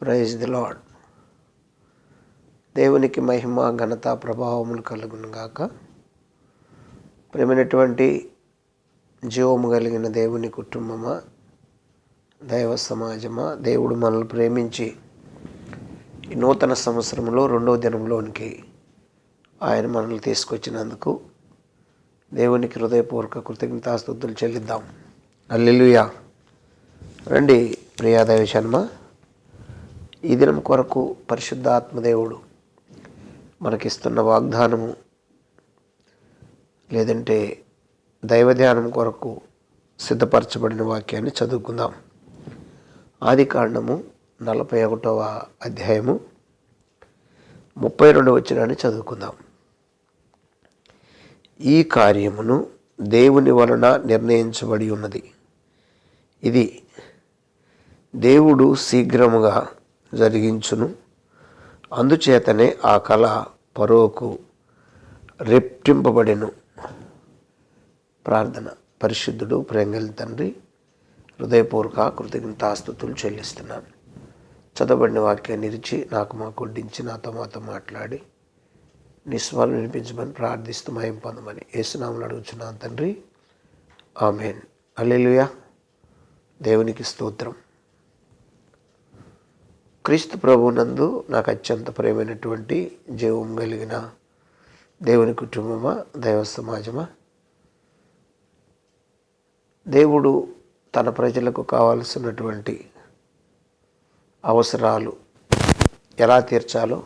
Praise the lord దేవునికి మహిమ ఘనత ప్రభావములు కలుగును గాక. ప్రేమైనటువంటి జీవము కలిగిన దేవుని కుటుంబమా దైవ సమాజమా దేవుడు మనల్ని ప్రేమించి ఈ నూతన సంవత్సరంలో రెండవ దినంలోనికి ఆయన మనల్ని తీసుకొచ్చినందుకు దేవునికి హృదయపూర్వక కృతజ్ఞతాస్తుతులు చెల్లిద్దాం. అల్లెలుయా రండి ప్రియా దైవ శర్మ ఈ దినం కొరకు పరిశుద్ధాత్మదేవుడు మనకిస్తున్న వాగ్దానము లేదంటే దైవ ధ్యానం కొరకు సిద్ధపరచబడిన వాక్యాన్ని చదువుకుందాం. ఆది కాండము నలభై ఒకటవ అధ్యాయము ముప్పై రెండు వచ్చినాన్ని చదువుకుందాం. ఈ కార్యమును దేవుని వలన నిర్ణయించబడి ఉన్నది. ఇది దేవుడు శీఘ్రముగా జరిగించును. అందుచేతనే ఆ కళ పరోకు రెప్టింపబడెను. ప్రార్థన. పరిశుద్ధుడు ప్రేంగల్ తండ్రి హృదయపూర్వక కృతజ్ఞతాస్తుతులు చెల్లిస్తున్నాను. చదవబడిన వాక్యాన్ని ఇరిచి నాకు మా కొడ్డించి నాతో మాతో మాట్లాడి నిస్వాలు వినిపించమని ప్రార్థిస్తూ మయం పొందమని ఏసునాములు అడుగుచున్నాను తండ్రి. ఆమెన్. అల్లెలుయా దేవునికి స్తోత్రం. క్రీస్తు ప్రభునందు నాకు అత్యంత ప్రేమైనటువంటి జీవం కలిగిన దేవుని కుటుంబమా దైవ సమాజమా? దేవుడు తన ప్రజలకు కావాల్సినటువంటి అవసరాలు ఎలా తీర్చాలో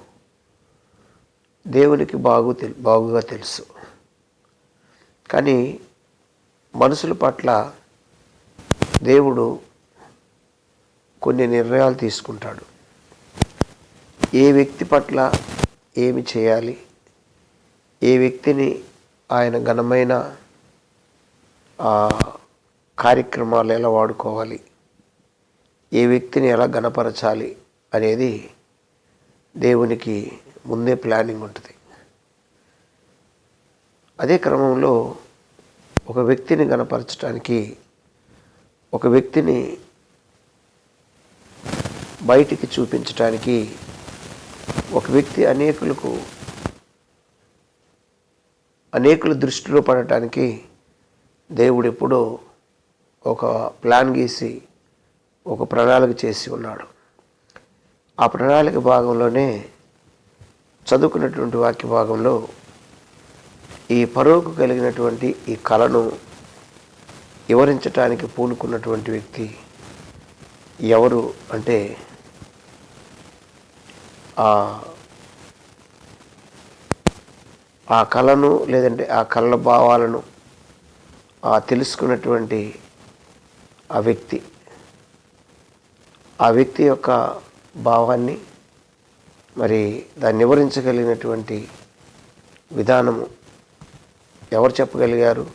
దేవునికి బాగు తెలు బాగుగా తెలుసు. కానీ మనుషుల పట్ల దేవుడు కొన్ని నిర్ణయాలు తీసుకుంటాడు. ఏ వ్యక్తి పట్ల ఏమి చేయాలి? ఏ వ్యక్తిని ఆయన ఘనమైన కార్యక్రమాలు ఎలా వాడుకోవాలి? ఏ వ్యక్తిని ఎలా గణపరచాలి అనేది దేవునికి ముందే ప్లానింగ్ ఉంటుంది. అదే క్రమంలో ఒక వ్యక్తిని గణపరచడానికి ఒక వ్యక్తిని బయటికి చూపించటానికి ఒక వ్యక్తి అనేకులకు అనేకుల దృష్టిలో పడటానికి దేవుడు ఎప్పుడో ఒక ప్లాన్ గీసి ఒక ప్రణాళిక చేసి ఉన్నాడు. ఆ ప్రణాళిక భాగంలోనే చదువుకున్నటువంటి వాక్య భాగంలో ఈ పరోకు కలిగినటువంటి ఈ కళను వివరించటానికి పూనుకున్నటువంటి వ్యక్తి ఎవరు అంటే ఆ కళను లేదంటే ఆ కళ్ళ భావాలను ఆ తెలుసుకున్నటువంటి ఆ వ్యక్తి ఆ వ్యక్తి యొక్క భావాన్ని మరి దాన్ని వివరించగలిగినటువంటి విధానము ఎవరు చెప్పగలిగారు?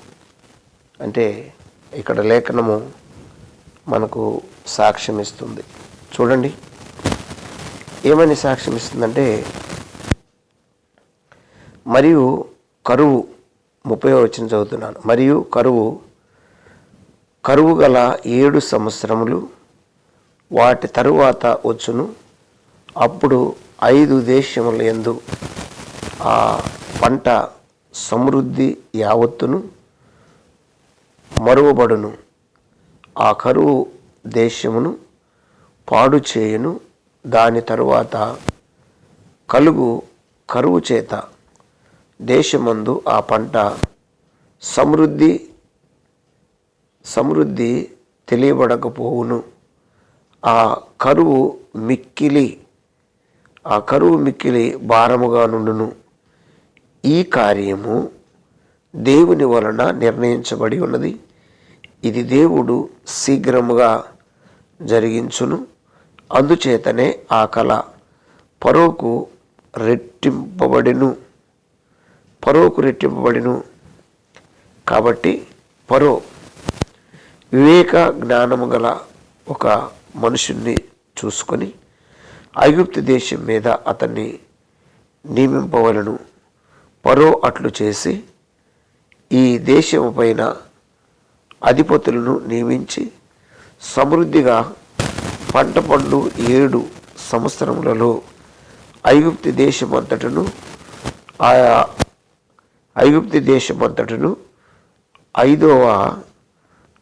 అంటే ఇక్కడ లేఖనము మనకు సాక్ష్యం ఇస్తుంది చూడండి. ఏమని సాక్ష్యం ఇస్తుందంటే మరియు కరువు ముప్పై వచ్చిన చదువుతున్నాను. మరియు కరువు కరువు గల ఏడు సంవత్సరములు వాటి తరువాత వచ్చును. అప్పుడు ఐదు దేశముల ఎందు ఆ పంట సమృద్ధి యావత్తును మరువబడును. ఆ కరువు దేశమును పాడు చేయును. దాని తరువాత కలుగు కరువు చేత దేశమందు ఆ పంట సమృద్ధి సమృద్ధి తెలియబడకపోవును. ఆ కరువు మిక్కిలి ఆ కరువు మిక్కిలి భారముగా నుండును. ఈ కార్యము దేవుని వలన నిర్ణయించబడి ఉన్నది. ఇది దేవుడు శీఘ్రముగా జరిగించును. అందుచేతనే ఆ కళ పరోకు రెట్టింపబడిను. పరోకు రెట్టింపబడిను. కాబట్టి పరో వివేక జ్ఞానము గల ఒక మనుషుణ్ణి చూసుకొని ఐగుప్తు దేశం మీద అతన్ని నియమింపవలను. పరో అట్లు చేసి ఈ దేశము పైన అధిపతులను నియమించి సమృద్ధిగా పంట పండు ఏడు సంవత్సరములలో ఐగుప్తి దేశమంతటను ఆయా ఐగుప్తి దేశమంతటను ఐదవ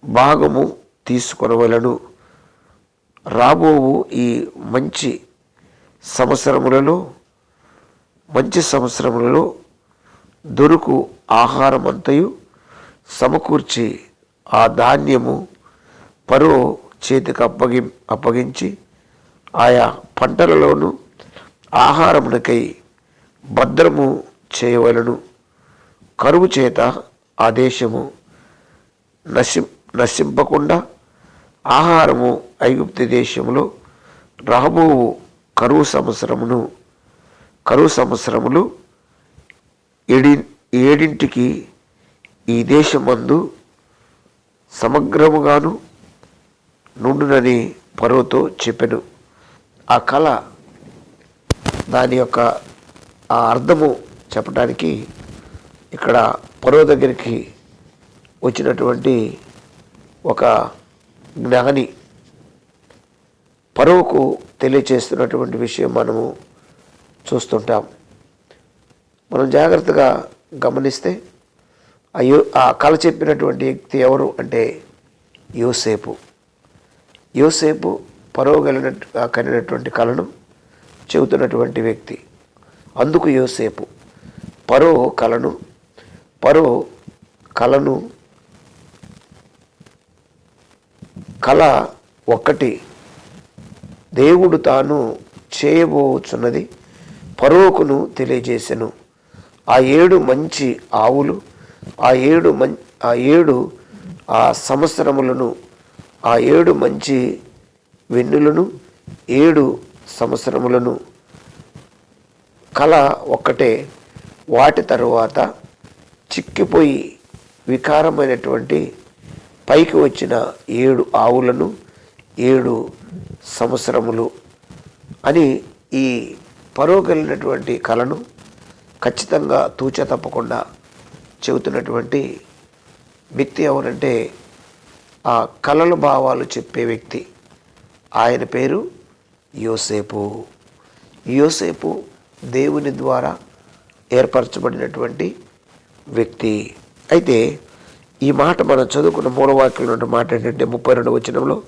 భాగము తీసుకొనవలను. రాబోవు ఈ మంచి సంవత్సరములలో మంచి సంవత్సరములలో దొరుకు ఆహారమంతయు సమకూర్చి ఆ ధాన్యము పరో చేతికి అప్పగి అప్పగించి ఆయా పంటలలోనూ ఆహారమునకై భద్రము చేయవలను. కరువు చేత ఆ దేశము నశి నశింపకుండా ఆహారము ఐగుప్తి దేశంలో రాబోవు కరువు సంవత్సరమును కరువు సంవత్సరములు ఏడి ఏడింటికి ఈ దేశమందు సమగ్రముగాను నుండునని పరువుతో చెప్పాడు ఆ కళ దాని యొక్క ఆ అర్థము చెప్పడానికి ఇక్కడ పరువు దగ్గరికి వచ్చినటువంటి ఒక జ్ఞాని పరువుకు తెలియచేస్తున్నటువంటి విషయం మనము చూస్తుంటాం. మనం జాగ్రత్తగా గమనిస్తే అయ్యో ఆ కళ చెప్పినటువంటి వ్యక్తి ఎవరు అంటే యోసేపు. యోసేపు పరవగలిగిన కనినటువంటి కలిగినటువంటి కళను చెబుతున్నటువంటి వ్యక్తి. అందుకు యోసేపు పరో కళను పరో కళను కళ ఒక్కటి దేవుడు తాను చేయబోచున్నది పరోకును తెలియజేసెను. ఆ ఏడు మంచి ఆవులు ఆ ఏడు మం ఆ ఏడు ఆ సంవత్సరములను ఆ ఏడు మంచి వెన్నులను ఏడు సంవత్సరములను. కళ ఒక్కటే వాటి తరువాత చిక్కిపోయి వికారమైనటువంటి పైకి వచ్చిన ఏడు ఆవులను ఏడు సంవత్సరములు అని ఈ పరోగలిగినటువంటి కళను ఖచ్చితంగా తూచ తప్పకుండా చెబుతున్నటువంటి వ్యక్తి ఎవరంటే ఆ కళలు భావాలు చెప్పే వ్యక్తి. ఆయన పేరు యోసేపు. యోసేపు దేవుని ద్వారా ఏర్పరచబడినటువంటి వ్యక్తి. అయితే ఈ మాట మనం చదువుకున్న మూలవాక్యంలో ఉన్న మాట ఏంటంటే ముప్పై రెండు వచనంలో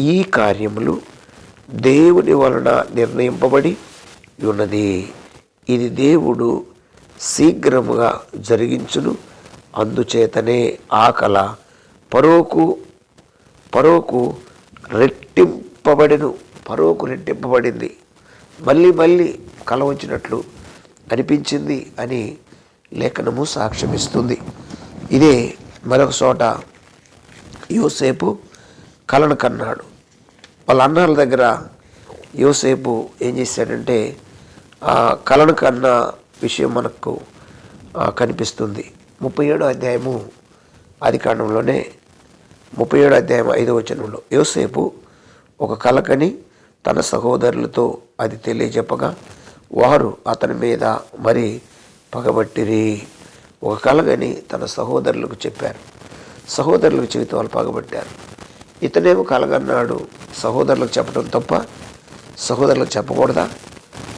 ఈ కార్యములు దేవుని వలన నిర్ణయింపబడి ఉన్నది. ఇది దేవుడు శీఘ్రముగా జరిగించును. అందుచేతనే ఆ కళ పరోకు పరోకు రెట్టింపబడిను పరోకు రెట్టింపబడింది. మళ్ళీ మళ్ళీ కల వచ్చినట్లు అనిపించింది అని లేఖనము సాక్ష్యమిస్తుంది. ఇదే మరొక చోట యోసేపు కలను కన్నాడు. వాళ్ళ అన్నాల దగ్గర యోసేపు ఏం చేశాడంటే ఆ కలను కన్న విషయం మనకు కనిపిస్తుంది. ముప్పై ఏడో అధ్యాయము ఆది ముప్పై ఏడు అధ్యాయం ఐదో వచనంలో యోసేపు ఒక కలకని తన సహోదరులతో అది తెలియజెప్పగా వారు అతని మీద మరి పగబట్టిరి. ఒక కలగని తన సహోదరులకు చెప్పారు. సహోదరులకు చెబితే వాళ్ళు పగబట్టారు. ఇతనేమో కలగన్నాడు సహోదరులకు చెప్పడం తప్ప సహోదరులకు చెప్పకూడదా?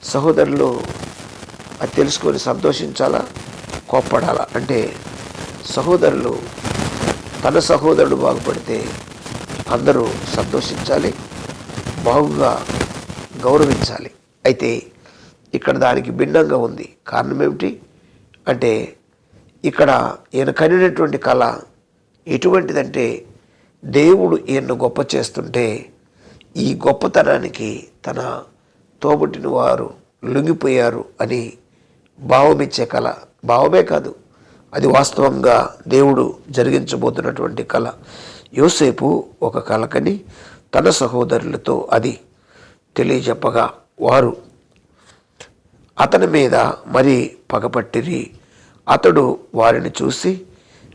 సహోదరులు అది తెలుసుకొని సంతోషించాలా? కోప్పడాలా? అంటే సహోదరులు తన సహోదరుడు బాగుపడితే అందరూ సంతోషించాలి బాగుగా గౌరవించాలి. అయితే ఇక్కడ దానికి భిన్నంగా ఉంది. కారణం ఏమిటి అంటే ఇక్కడ ఈయన కనినటువంటి కళ ఎటువంటిదంటే దేవుడు ఈయన్ను గొప్ప చేస్తుంటే ఈ గొప్పతనానికి తన తోబుట్టిన వారు లొంగిపోయారు అని భావమిచ్చే కళ. భావమే కాదు అది వాస్తవంగా దేవుడు జరిగించబోతున్నటువంటి కళ యోసేపు ఒక కలకని తన సహోదరులతో అది తెలియజెప్పగా వారు అతని మీద మరి పగపట్టిరి. అతడు వారిని చూసి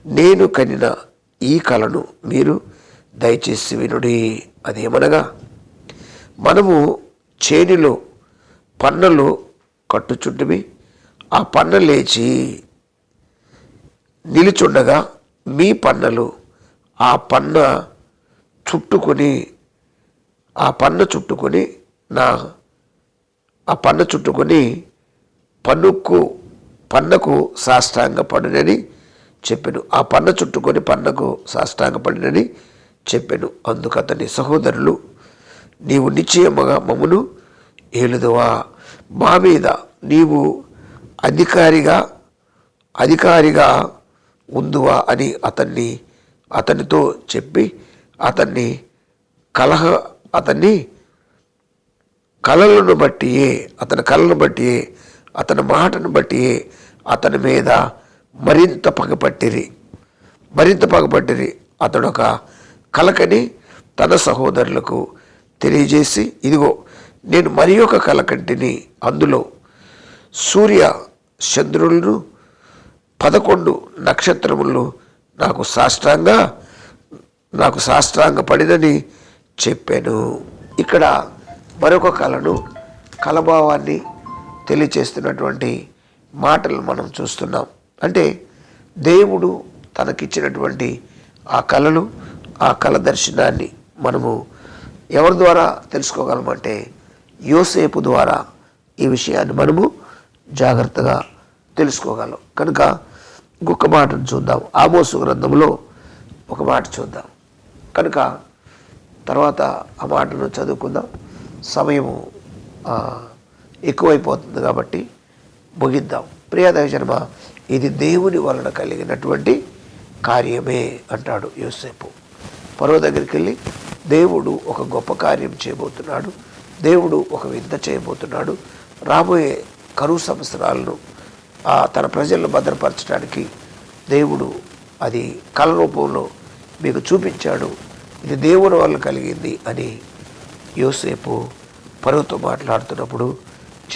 నేను కనిన ఈ కళను మీరు దయచేసి వినుడి. అదేమనగా మనము చేనిలో పన్నలు కట్టుచుంటివి ఆ పన్న లేచి నిలుచుండగా మీ పన్నలు ఆ పన్న చుట్టుకొని ఆ పన్న చుట్టుకొని నా ఆ పన్న చుట్టుకొని పన్నుకు పన్నకు సాష్టాంగపడినని చెప్పాను. ఆ పన్న చుట్టుకొని పన్నకు సాష్టాంగ పడినని చెప్పాను. అందుకు అతని సహోదరులు నీవు నిశ్చయముగా మమ్మను ఏలుదువా? మా మీద నీవు అధికారిగా అధికారిగా ఉందువా అని అతన్ని అతనితో చెప్పి అతన్ని కలహ అతన్ని కళలను బట్టియే అతని కళను బట్టియే అతని మాటను బట్టియే అతని మీద మరింత పగపట్టిరి. మరింత పగపట్టిరి. అతడు ఒక కలకని తన సహోదరులకు తెలియజేసి ఇదిగో నేను మరి ఒక కలకంటిని అందులో సూర్య చంద్రులను పదకొండు నక్షత్రములు నాకు సాష్టాంగ నాకు సాష్టాంగ పడినని చెప్పాను. ఇక్కడ మరొక కళను కలభావాన్ని తెలియచేస్తున్నటువంటి మాటలు మనం చూస్తున్నాం. అంటే దేవుడు తనకిచ్చినటువంటి ఆ కళలు ఆ కళ దర్శనాన్ని మనము ఎవరి ద్వారా తెలుసుకోగలమంటే యోసేపు ద్వారా ఈ విషయాన్ని మనము జాగ్రత్తగా తెలుసుకోగలం. కనుక ఇంకొక మాటను చూద్దాం. ఆమోసు గ్రంథంలో ఒక మాట చూద్దాం. కనుక తర్వాత ఆ మాటను చదువుకుందాం. సమయము ఎక్కువైపోతుంది కాబట్టి ముగిద్దాం. ప్రియదర్శనమ ఇది దేవుని వలన కలిగినటువంటి కార్యమే అంటాడు యోసేపు. పర్వ దగ్గరికి వెళ్ళి దేవుడు ఒక గొప్ప కార్యం చేయబోతున్నాడు. దేవుడు ఒక వింత చేయబోతున్నాడు. రాబోయే కరువు సంవత్సరాలను తన ప్రజలను భద్రపరచడానికి దేవుడు అది కళ రూపంలో మీకు చూపించాడు. ఇది దేవుని వల్ల కలిగింది అని యోసేపు పరువుతో మాట్లాడుతున్నప్పుడు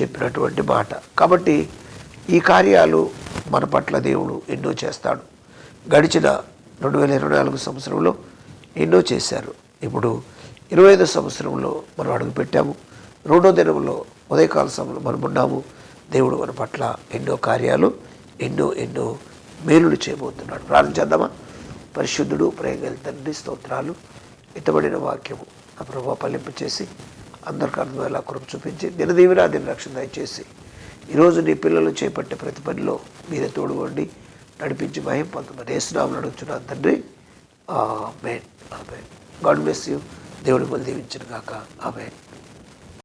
చెప్పినటువంటి మాట. కాబట్టి ఈ కార్యాలు మన పట్ల దేవుడు ఎన్నో చేస్తాడు. గడిచిన రెండు వేల ఇరవై నాలుగు సంవత్సరంలో ఎన్నో చేశారు. ఇప్పుడు ఇరవై ఐదో సంవత్సరంలో మనం అడుగుపెట్టాము. రెండో దినంలో ఉదయకాల సమయంలో మనం ఉన్నాము. దేవుడు మన పట్ల ఎన్నో కార్యాలు ఎన్నో ఎన్నో మేలులు చేయబోతున్నాడు. ప్రారంభించేద్దామా పరిశుద్ధుడు ప్రేమ తండ్రి స్తోత్రాలు. ఇతబడిన వాక్యము ఆ ప్రభావ పల్లింపు చేసి అందరికీ అర్థమయ్యేలా కృప చూపించి దినదీవినా దిన రక్షణ దయచేసి ఈరోజు నీ పిల్లలు చేపట్టే ప్రతి పనిలో మీరే తోడుకోండి నడిపించి భయం పొందమని వేసునామని అడుగుతున్నాను తండ్రి. Amen. Amen. God bless you. దేవుడి బలి దీవించిన కాక ఆమెన్.